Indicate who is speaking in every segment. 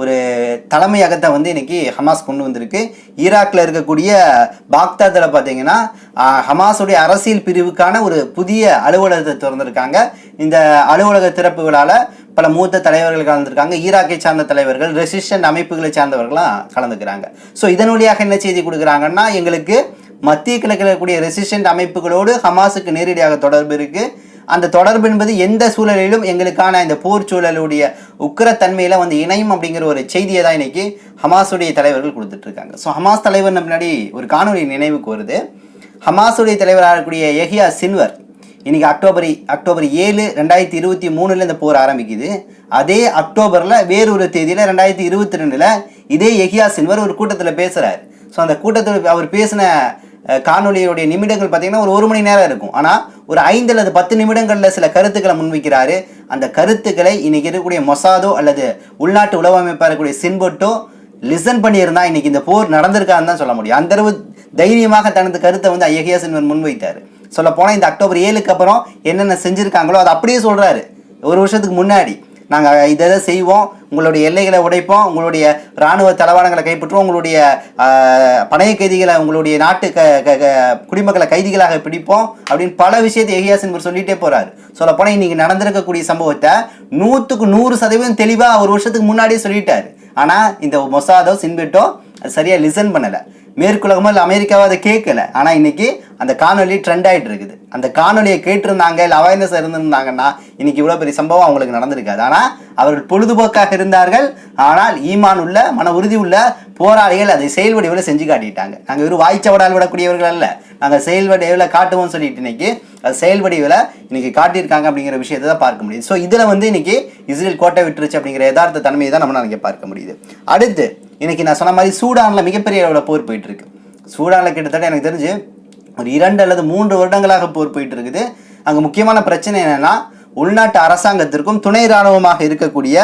Speaker 1: ஒரு தலைமையகத்தை வந்து இன்றைக்கி ஹமாஸ் கொண்டு வந்திருக்கு. ஈராக்கில் இருக்கக்கூடிய பாக்தாத்தில் பார்த்தீங்கன்னா ஹமாஸுடைய அரசியல் பிரிவுக்கான ஒரு புதிய அலுவலகத்தை திறந்திருக்காங்க. இந்த அலுவலக திறப்பு பல மூத்த தலைவர்கள் கலந்துருக்காங்க. ஈராக்கை சார்ந்த தலைவர்கள் ரெசிஸ்டன்ட் அமைப்புகளை சார்ந்தவர்களாம் கலந்துக்கிறாங்க. ஸோ இதன் வழியாக என்ன செய்தி கொடுக்குறாங்கன்னா எங்களுக்கு மத்திய கிழக்கில் இருக்கக்கூடிய ரெசிஸ்டன்ட் அமைப்புகளோடு ஹமாஸுக்கு நேரடியாக தொடர்பு இருக்குது அந்த தொடர்பு என்பது எந்த சூழலிலும் எங்களுக்கான இந்த போர் சூழலுடைய உக்கரத்தன்மையில் வந்து இணையும் அப்படிங்கிற ஒரு செய்தியை தான் இன்னைக்கு ஹமாஸுடைய தலைவர்கள் கொடுத்துட்ருக்காங்க. ஸோ ஹமாஸ் தலைவர் முன்னாடி ஒரு காணொலி நினைவுக்கு வருது. ஹமாஸுடைய தலைவராக இருக்கக்கூடிய எஹியா சின்வர் இன்னைக்கு அக்டோபர் அக்டோபர் ஏழு ரெண்டாயிரத்தி இருபத்தி மூணுல இந்த போர் ஆரம்பிக்குது. அதே அக்டோபரில் வேறொரு தேதியில் ரெண்டாயிரத்தி இருபத்தி ரெண்டில் இதே எஹியா சின்வர் ஒரு கூட்டத்தில் பேசுகிறார் ஸோ அந்த கூட்டத்தில் அவர் பேசின காணொலியுடைய காணொளியுடைய நிமிடங்கள் பார்த்தீங்கன்னா ஒரு ஒரு மணி நேரம் இருக்கும். ஆனால் ஒரு ஐந்து அல்லது பத்து நிமிடங்களில் சில கருத்துக்களை முன்வைக்கிறாரு. அந்த கருத்துக்களை இன்னைக்கு இருக்கக்கூடிய மொசாதோ அல்லது உள்நாட்டு உளவு அமைப்பாக இருக்கக்கூடிய சின்பொட்டோ லிசன் பண்ணியிருந்தா இன்னைக்கு இந்த போர் நடந்திருக்கான்னு தான் சொல்ல முடியும். அந்த அளவு தைரியமாக தனது கருத்தை வந்து ஐயகியா சின்வன் முன்வைத்தார். சொல்ல போனால் இந்த அக்டோபர் ஏழுக்கு அப்புறம் என்னென்ன செஞ்சுருக்காங்களோ அதை அப்படியே சொல்கிறாரு ஒரு வருஷத்துக்கு முன்னாடி. நாங்கள் இதை இதை செய்வோம் உங்களுடைய எல்லைகளை உடைப்போம் உங்களுடைய இராணுவ தளவாடங்களை கைப்பற்றுவோம் உங்களுடைய பணைய கைதிகளை உங்களுடைய நாட்டு க க க- குடிமக்களை கைதிகளாக பிடிப்போம் அப்படின்னு பல விஷயத்தை எஹியா சின்வர் சொல்லிட்டே போறாரு. சொல்ல போனால் இன்னைக்கு நடந்திருக்கக்கூடிய சம்பவத்தை நூற்றுக்கு நூறு சதவீதம் தெளிவாக ஒரு வருஷத்துக்கு முன்னாடியே சொல்லிட்டாரு. ஆனால் இந்த மொசாதோ சின்பிட்டோ அது சரியாக லிசன் பண்ணலை. மேற்குலகமோ இல்லை அமெரிக்காவோ அதை கேட்கல. ஆனால் இன்னைக்கு அந்த காணொலி ட்ரெண்ட் ஆகிட்டு இருக்குது. அந்த காணொலியை கேட்டிருந்தாங்க இல்லை அவேர்னஸ் இருந்திருந்தாங்கன்னா இன்னைக்கு இவ்வளோ பெரிய சம்பவம் அவங்களுக்கு நடந்திருக்காது. ஆனால் அவர்கள் பொழுதுபோக்காக இருந்தார்கள். ஆனால் ஈமான் உள்ள மன உறுதி உள்ள போராளிகள் அதை செயல் வடிவில் செஞ்சு காட்டிட்டாங்க. நாங்கள் வெறும் வாய்ச்சவடால் விடக்கூடியவர்கள் அல்ல. நாங்கள் செயல் வடிவில் காட்டுவோம்னு சொல்லிட்டு இன்னைக்கு அது செயல் வடிவில் இன்னைக்கு காட்டியிருக்காங்க அப்படிங்கிற விஷயத்தை தான் பார்க்க முடியுது. ஸோ இதில் வந்து இன்னைக்கு இஸ்ரேல் கோட்டை விட்டுருச்சு அப்படிங்கிற யதார்த்த தன்மையை தான் நம்ம இங்கே பார்க்க முடியுது. அடுத்து இன்னைக்கு நான் சொன்ன மாதிரி சூடானில் மிகப்பெரிய அளவில் போர் போயிட்டுருக்கு. சூடானில் கிட்டத்தட்ட எனக்கு தெரிஞ்சு ஒரு இரண்டு அல்லது மூன்று வருடங்களாக போர் போயிட்டு இருக்குது அங்கே முக்கியமான பிரச்சனை என்னென்னா உள்நாட்டு அரசாங்கத்திற்கும் துணை இராணுவமாக இருக்கக்கூடிய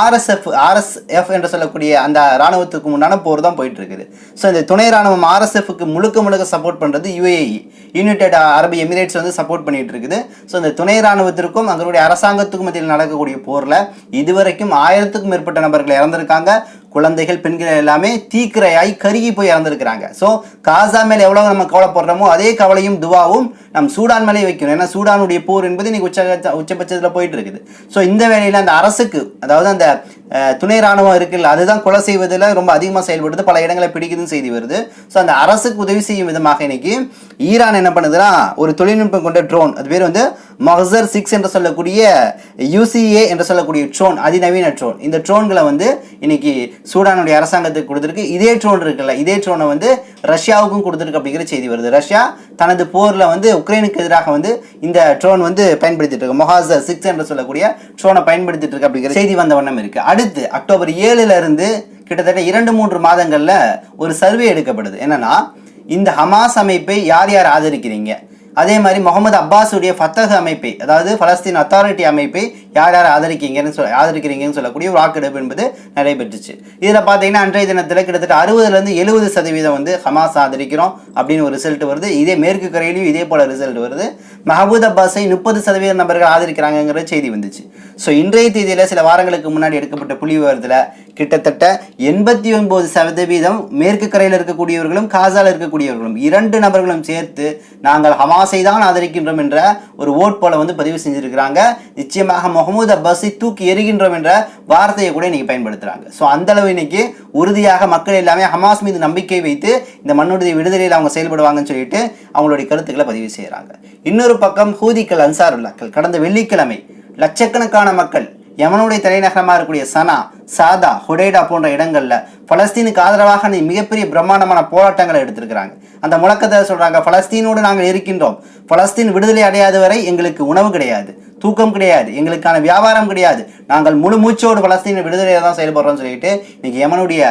Speaker 1: ஆர்எஸ்எஃப் ஆர்எஸ்எஃப் என்று சொல்லக்கூடிய அந்த இராணுவத்துக்கு முன்னான போர் தான் போயிட்டு இருக்குது ஸோ இந்த துணை இராணுவம் ஆர்எஸ்எஃப்க்கு முழுக்க முழுக்க சப்போர்ட் பண்ணுறது யுஏஇ யுனைடெட் அரபு எமிரேட்ஸ் வந்து சப்போர்ட் பண்ணிட்டு இருக்குது ஸோ இந்த துணை இராணுவத்திற்கும் அங்களுடைய அரசாங்கத்துக்கும் மத்தியில் நடக்கக்கூடிய போரில் இதுவரைக்கும் ஆயிரத்துக்கும் மேற்பட்ட நபர்கள் இறந்திருக்காங்க. குழந்தைகள் பெண்கள் எல்லாமே தீக்கிரையாய் கருகி போய் இறந்துருக்கிறாங்க. ஸோ காசா மேலே எவ்வளோ நம்ம கவலைப்படுறோமோ அதே கவலையும் துவாவும் நம் சூடான் மேலே வைக்கணும். ஏன்னா சூடானுடைய போர் என்பது இன்னைக்கு உச்ச உச்சபட்சத்தில் போயிட்டு இருக்குது. ஸோ இந்த வேலையில் அந்த அரசுக்கு அதாவது அந்த துணை ராணுவம் இருக்குல்ல அதுதான் கொலை செய்வதில் ரொம்ப அதிகமாக செயல்படுது பல இடங்களை பிடிக்குதுன்னு செய்தி வருது. ஸோ அந்த அரசுக்கு உதவி செய்யும் விதமாக இன்னைக்கு ஈரான் என்ன பண்ணுதுன்னா ஒரு தொழில்நுட்பம் கொண்ட ட்ரோன் அது பேர் வந்து மஹசர் சிக்ஸ் என்று சொல்லக்கூடிய யூசிஏ என்று சொல்லக்கூடிய ட்ரோன் அதிநவீன ட்ரோன் இந்த ட்ரோன்களை வந்து இன்னைக்கு சூடானுடைய அரசாங்கத்துக்கு கொடுத்துருக்கு. இதே ட்ரோன் இருக்குல்ல இதே ட்ரோனை வந்து ரஷ்யாவுக்கும் கொடுத்துருக்கு அப்படிங்கிற செய்தி வருது. ரஷ்யா தனது போரில் வந்து உக்ரைனுக்கு எதிராக வந்து இந்த ட்ரோன் வந்து பயன்படுத்திட்டு இருக்கு. மொஹாசர் சிக்ஸ் என்று சொல்லக்கூடிய ட்ரோனை பயன்படுத்திட்டு இருக்கு அப்படிங்கிற செய்தி வந்த வண்ணம் இருக்கு. அடுத்து அக்டோபர் ஏழுல இருந்து கிட்டத்தட்ட இரண்டு மூன்று மாதங்களில் ஒரு சர்வே எடுக்கப்படுது. என்னன்னா இந்த ஹமாஸ் அமைப்பை யார் யார் ஆதரிக்கிறீங்க? அதே மாதிரி முகமது அப்பாஸுடைய ஃபத்தஹ் அமைப்பை அதாவது பலஸ்தீன் அத்தாரிட்டி அமைப்பை யார் யார் ஆதரிக்கீங்கன்னு சொல்ல ஆதரிக்கிறீங்கன்னு சொல்லக்கூடிய ஒரு வாக்கெடுப்பு என்பது நடைபெற்றுச்சு. இதில் பார்த்தீங்கன்னா அன்றைய தினத்தில் கிட்டத்தட்ட அறுபதுலேருந்து எழுபது சதவீதம் வந்து ஹமாஸ் ஆதரிக்கிறோம் அப்படின்னு ஒரு ரிசல்ட் வருது. இதே மேற்கு கரையிலையும் இதே போல ரிசல்ட் வருது. மஹபூத் அப்பாஸை முப்பது சதவீதம் நபர்கள் ஆதரிக்கிறாங்கங்கிற செய்தி வந்துச்சு. ஸோ இன்றைய தேதியில் சில வாரங்களுக்கு முன்னாடி எடுக்கப்பட்ட புள்ளி விவரத்தில் கிட்டத்தட்ட எண்பத்தி ஒன்பது சதவீதம் மேற்கு கரையில் இருக்கக்கூடியவர்களும் காசால் இருக்கக்கூடியவர்களும் இரண்டு நபர்களும் சேர்த்து நாங்கள் ஹமாஸை தான் ஆதரிக்கின்றோம் என்ற ஒரு ஓட் போல வந்து பதிவு செஞ்சிருக்கிறாங்க. நிச்சயமாக முகமது அப்பாஸை தூக்கி எறிகின்றோம் என்ற வார்த்தையை கூட இன்னைக்கு பயன்படுத்துகிறாங்க ஸோ அந்த அளவு இன்னைக்கு உறுதியாக மக்கள் எல்லாமே ஹமாஸ் மீது நம்பிக்கை வைத்து இந்த மண்ணுடைய விடுதலையில் அவங்க செயல்படுவாங்கன்னு சொல்லிட்டு அவங்களுடைய கருத்துக்களை பதிவு செய்கிறாங்க இன்னொரு பக்கம் ஹூதிக்கள் அன்சாருல்லாக்கள் கடந்த வெள்ளிக்கிழமை லட்சக்கணக்கான மக்கள் யமனுடைய தலைநகரமாக இருக்கக்கூடிய சனா சாதா ஹுடேடா போன்ற இடங்களில் பலஸ்தீனுக்கு ஆதரவாக மிகப்பெரிய பிரம்மாண்டமான போராட்டங்களை எடுத்திருக்கிறாங்க. அந்த முழக்கத்தை சொல்கிறாங்க பலஸ்தீனோடு நாங்கள் இருக்கின்றோம். பலஸ்தீன் விடுதலை அடையாத வரை எங்களுக்கு உணவு கிடையாது. தூக்கம் கிடையாது எங்களுக்கான வியாபாரம் கிடையாது. நாங்கள் முழு மூச்சோடு பலஸ்தீன விடுதலையை தான் செயல்படுறோம்னு சொல்லிட்டு இன்னைக்கு யமனுடைய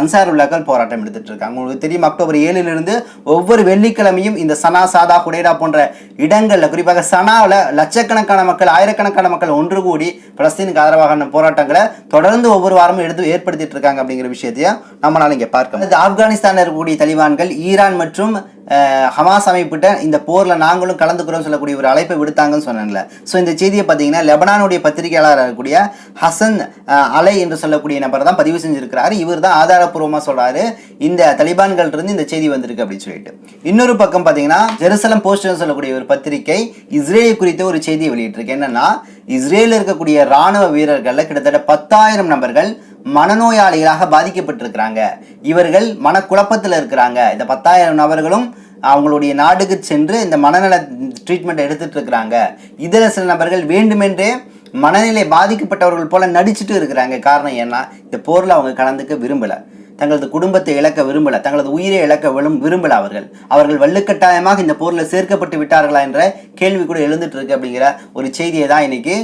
Speaker 1: அன்சார் உள்ளாக்கள் போராட்டம் எடுத்துட்டு இருக்காங்க. உங்களுக்கு தெரியும் அக்டோபர் ஏழிலிருந்து ஒவ்வொரு வெள்ளிக்கிழமையும் இந்த சனா சாதா குடேடா போன்ற இடங்களில் குறிப்பாக சனாவில் லட்சக்கணக்கான மக்கள் ஆயிரக்கணக்கான மக்கள் ஒன்று கூடி பலஸ்தீனுக்கு ஆதரவாகன போராட்டங்களை தொடர்ந்து ஒவ்வொரு வாரமும் எடுத்து ஏற்படுத்திட்டு இருக்காங்க அப்படிங்கிற விஷயத்தையும் நம்மளால இங்கே பார்க்கலாம் இது ஆப்கானிஸ்தானில் இருக்கக்கூடிய தலிபான்கள் ஈரான் மற்றும் ஹமாஸ் அமைப்பிட்ட இந்த போரில் நாங்களும் கலந்துக்கிறோம் சொல்லக்கூடிய ஒரு அழைப்பை விடுத்தாங்கன்னு சொன்னேன்ல. ஸோ இந்த செய்தியை பார்த்தீங்கன்னா லெபனானுடைய பத்திரிகையாளராக இருக்கக்கூடிய ஹசன் அலை என்று சொல்லக்கூடிய நபர் தான் பதிவு செஞ்சிருக்கிறாரு. இவர் தான் ஆதாரப்பூர்வமாக சொல்கிறாரு இந்த தலிபான்கள் இருந்து இந்த செய்தி வந்திருக்கு அப்படின்னு சொல்லிட்டு. இன்னொரு பக்கம் பார்த்தீங்கன்னா ஜெருசலம் போஸ்ட்னு சொல்லக்கூடிய ஒரு பத்திரிகை இஸ்ரேலை குறித்த ஒரு செய்தியை வெளியிட்டிருக்கு. என்னன்னா இஸ்ரேலில் இருக்கக்கூடிய ராணுவ வீரர்களில் கிட்டத்தட்ட பத்தாயிரம் நபர்கள் மனநோயாளிகளாக பாதிக்கப்பட்டிருக்கிறாங்க. இவர்கள் மனக்குழப்பத்தில் இருக்கிறாங்க. இந்த பத்தாயிரம் நபர்களும் அவங்களுடைய நாடுக்கு சென்று இந்த மனநல ட்ரீட்மெண்ட் எடுத்துகிட்டு இருக்கிறாங்க இதில் சில நபர்கள் வேண்டுமென்றே மனநிலை பாதிக்கப்பட்டவர்கள் போல நடிச்சுட்டு இருக்கிறாங்க. காரணம் ஏன்னா இந்த போரில் அவங்க கலந்துக்க விரும்பலை. தங்களது குடும்பத்தை இழக்க விரும்பல. தங்களது உயிரை இழக்க விழும் விரும்பல அவர்கள். அவர்கள் வள்ளுக்கட்டாயமாக இந்த போரில் சேர்க்கப்பட்டு விட்டார்களா என்ற கேள்வி கூட எழுந்துட்டு இருக்கு அப்படிங்கிற ஒரு செய்தியை தான் இன்னைக்கு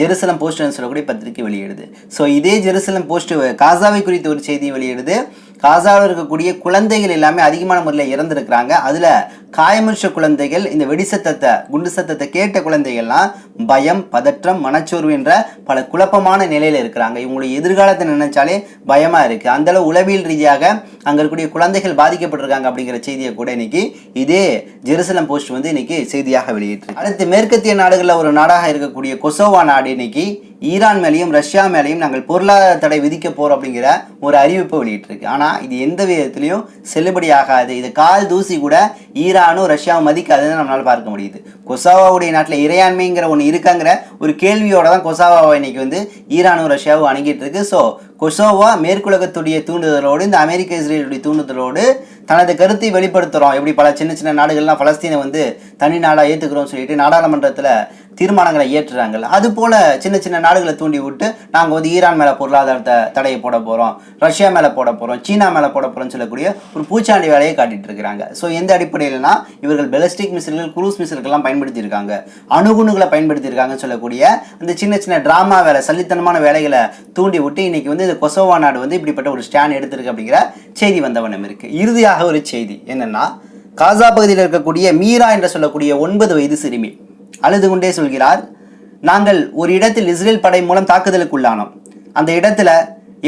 Speaker 1: ஜெருசலம் போஸ்ட்னு சொல்லக்கூடிய பத்திரிகை வெளியிடுது. ஸோ இதே ஜெருசலம் போஸ்ட் காசாவை குறித்த ஒரு செய்தியை வெளியிடுது. காசாவில் இருக்கக்கூடிய குழந்தைகள் எல்லாமே அதிகமான முறையில் இறந்துருக்கிறாங்க. அதில் காயமுற்ற குழந்தைகள் இந்த வெடி சத்தத்தை குண்டு சத்தத்தை கேட்ட குழந்தைகள்லாம் பயம் பதற்றம் மனச்சோர்வு என்ற பல குழப்பமான நிலையில் இருக்கிறாங்க. இவங்களுடைய எதிர்காலத்தை நினைச்சாலே பயமாக இருக்குது அந்தளவு உளவியல் ரீதியாக அங்கே இருக்கக்கூடிய குழந்தைகள் பாதிக்கப்பட்டிருக்காங்க அப்படிங்கிற செய்தியை கூட இன்னைக்கு இதே ஜெருசலம் போஸ்ட் வந்து இன்னைக்கு செய்தியாக வெளியிட்டு அடுத்து மேற்கத்திய நாடுகளில் ஒரு நாடாக இருக்கக்கூடிய கொசோவா நாடு இன்னைக்கு ஈரான் மேலேயும் ரஷ்யா மேலேயும் நாங்கள் பொருளாதார தடை விதிக்க போகிறோம் அப்படிங்கிற ஒரு அறிவிப்பை வெளியிட்டிருக்கு. ஆனால் இது எந்த விதத்திலையும் செல்லுபடியாகாது. இது கால் தூசி கூட ஈரானும் ரஷ்யாவும் மதிக்காதுன்னு நம்மளால் பார்க்க முடியுது. கொசாவாவுடைய நாட்டில் இறையாண்மைங்கிற ஒன்று இருக்காங்கிற ஒரு கேள்வியோட தான் கொசாவாவை இன்னைக்கு வந்து ஈரானும் ரஷ்யாவும் அணுகிட்டு இருக்கு ஸோ கொசோவா மேற்குலகத்துடைய தூண்டுதலோடு இந்த அமெரிக்க இஸ்ரேலுடைய தூண்டுதலோடு தனது கருத்தை வெளிப்படுத்துகிறோம் எப்படி பல சின்ன சின்ன நாடுகள்லாம் பலஸ்தீனை வந்து தனி நாடாக ஏற்றுக்கிறோம் சொல்லிட்டு நாடாளுமன்றத்தில் தீர்மானங்களை ஏற்றுறாங்கல்ல அது போல சின்ன சின்ன நாடுகளை தூண்டி விட்டு நாங்கள் வந்து ஈரான் மேலே பொருளாதாரத்தை தடையை போட போகிறோம் ரஷ்யா மேலே போட போகிறோம் சீனா மேலே போட போகிறோம்னு சொல்லக்கூடிய ஒரு பூச்சாண்டி வேலையை காட்டிட்டு இருக்கிறாங்க. ஸோ எந்த அடிப்படையில்னா இவர்கள் பெலஸ்டிக் மிசில்கள் குரூஸ் மிசில்கள்லாம் பயன்படுத்தியிருக்காங்க. அணுகுணுகளை பயன்படுத்தியிருக்காங்கன்னு சொல்லக்கூடிய அந்த சின்ன சின்ன ட்ராமா வேலை சல்லித்தனமான வேலைகளை தூண்டி விட்டு இன்னைக்கு வந்து இந்த கொசோவா நாடு வந்து இப்படிப்பட்ட ஒரு ஸ்டாண்ட் எடுத்திருக்கு அப்படிங்கிற செய்தி வந்தவனம் இருக்குது இறுதியாக ஒரு செய்தி என்னென்னா காசா பகுதியில் இருக்கக்கூடிய மீரா என்று சொல்லக்கூடிய ஒன்பது வயது சிறுமி அழுது கொண்டே சொல்கிறார் நாங்கள் ஒரு இடத்தில் இஸ்ரேல் படை மூலம் தாக்குதலுக்குள்ளானோம். அந்த இடத்துல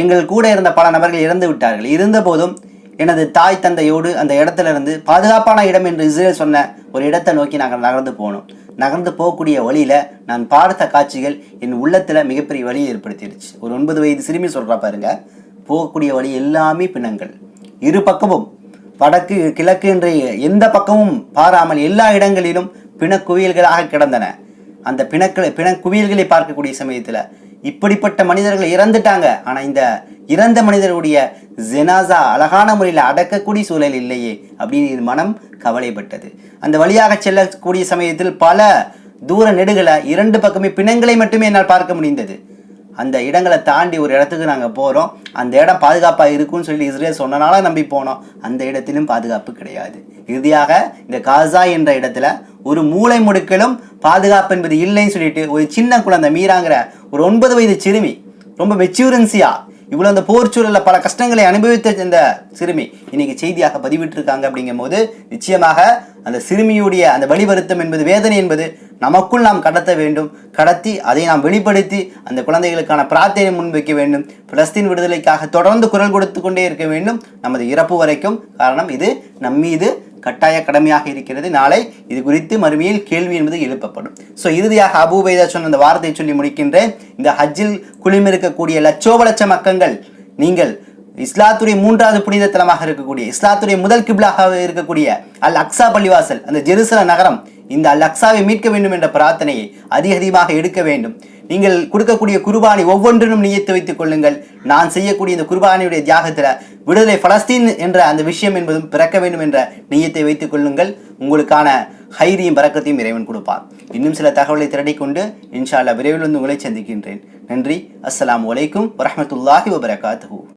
Speaker 1: எங்கள் கூட இருந்த பல நபர்கள் இறந்து விட்டார்கள். இருந்தபோதும் எனது தாய் தந்தையோடு அந்த இடத்துல இருந்து பாதுகாப்பான இடம் என்று இஸ்ரேல் சொன்ன ஒரு இடத்தை நோக்கி நாங்கள் நகர்ந்து போனோம். நகர்ந்து போகக்கூடிய வழியில் நான் பார்த்த காட்சிகள் என் உள்ளத்தில் மிகப்பெரிய வழியை ஏற்படுத்திடுச்சு. ஒரு ஒன்பது வயது சிறுமி சொல்கிறா பாருங்க. போகக்கூடிய வழி எல்லாமே பிணங்கள். இரு பக்கமும் வடக்கு கிழக்கு என்று எந்த பக்கமும் பாராமல் எல்லா இடங்களிலும் பிணக்குவியல்களாக கிடந்தன. அந்த பிணக்களை பிணக்குவியல்களை பார்க்கக்கூடிய சமயத்தில் இப்படிப்பட்ட மனிதர்கள் இறந்துட்டாங்க. ஆனால் இந்த இறந்த மனிதருடைய ஜெனாசா அழகான முறையில் அடக்கக்கூடிய சூழல் இல்லையே அப்படின்னு மனம் கவலைப்பட்டது. அந்த வழியாக செல்லக்கூடிய சமயத்தில் பல தூர நெடுகளை இரண்டு பக்கமே பிணங்களை மட்டுமே என்னால் பார்க்க முடிந்தது. அந்த இடங்களை தாண்டி ஒரு இடத்துக்கு நாங்கள் போகிறோம் அந்த இடம் பாதுகாப்பாக இருக்கும்னு சொல்லி இஸ்ரேல் சொன்னனால நம்பி போனோம். அந்த இடத்திலும் பாதுகாப்பு கிடையாது. இறுதியாக இந்த காசா என்ற இடத்துல ஒரு மூளை முடுக்கலும் பாதுகாப்பு என்பது இல்லைன்னு சொல்லிட்டு ஒரு சின்ன குழந்தை மீறாங்கிற ஒரு ஒன்பது வயது சிறுமி ரொம்ப மெச்சூரன்சியாக இவ்வளோ அந்த போர் சூழலில் பல கஷ்டங்களை அனுபவித்த இந்த சிறுமி இன்னைக்கு செய்தியாக பதிவிட்டிருக்காங்க அப்படிங்கும் போது நிச்சயமாக அந்த சிறுமியுடைய அந்த வழி வருத்தம் என்பது வேதனை என்பது நமக்குள் நாம் கடத்த வேண்டும் கடத்தி அதை நாம் வெளிப்படுத்தி அந்த குழந்தைகளுக்கான பிரார்த்தனை முன்வைக்க வேண்டும் பிலஸ்தீன் விடுதலைக்காக தொடர்ந்து குரல் கொடுத்து கொண்டே இருக்க வேண்டும் நமது இறப்பு வரைக்கும். காரணம் இது நம்மீது கட்டாய கடமையாக இருக்கிறது. நாளை இது குறித்து மறுமையில் கேள்வி என்பது எழுப்பப்படும். ஸோ இறுதியாக அபூபைதா சொன்ன அந்த வார்த்தையை சொல்லி முடிக்கின்றேன். இந்த ஹஜ்ஜில் குளிமிருக்கக்கூடிய லட்சோப லட்ச மக்கங்கள் நீங்கள் இஸ்லாத்துடைய மூன்றாவது புனித தலமாக இருக்கக்கூடிய இஸ்லாத்துடைய முதல் கிப்லாக இருக்கக்கூடிய அல் அக்ஸா பள்ளிவாசல் அந்த ஜெருசல நகரம் இந்த அல் மீட்க வேண்டும் என்ற பிரார்த்தனையை அதிக அதிகமாக எடுக்க வேண்டும். நீங்கள் கொடுக்கக்கூடிய குர்பானி ஒவ்வொன்றிலும் நியத்து வைத்துக் கொள்ளுங்கள். நான் செய்யக்கூடிய இந்த குர்பானியுடைய தியாகத்தில் விடுதலை பலஸ்தீன் என்ற அந்த விஷயம் என்பதும் பிறக்க வேண்டும் என்ற நியத்தை வைத்துக் கொள்ளுங்கள். உங்களுக்கான ஹைரியும் பறக்கத்தையும் இறைவன் கொடுப்பார். இன்னும் சில தகவலை திரட்டிக்கொண்டு இன்ஷா அல்லாஹ் விரைவில் வந்து உங்களை சந்திக்கின்றேன். நன்றி. அஸ்லாம் வலைக்கும் வரமத்துல்லாஹி வபரகாத்து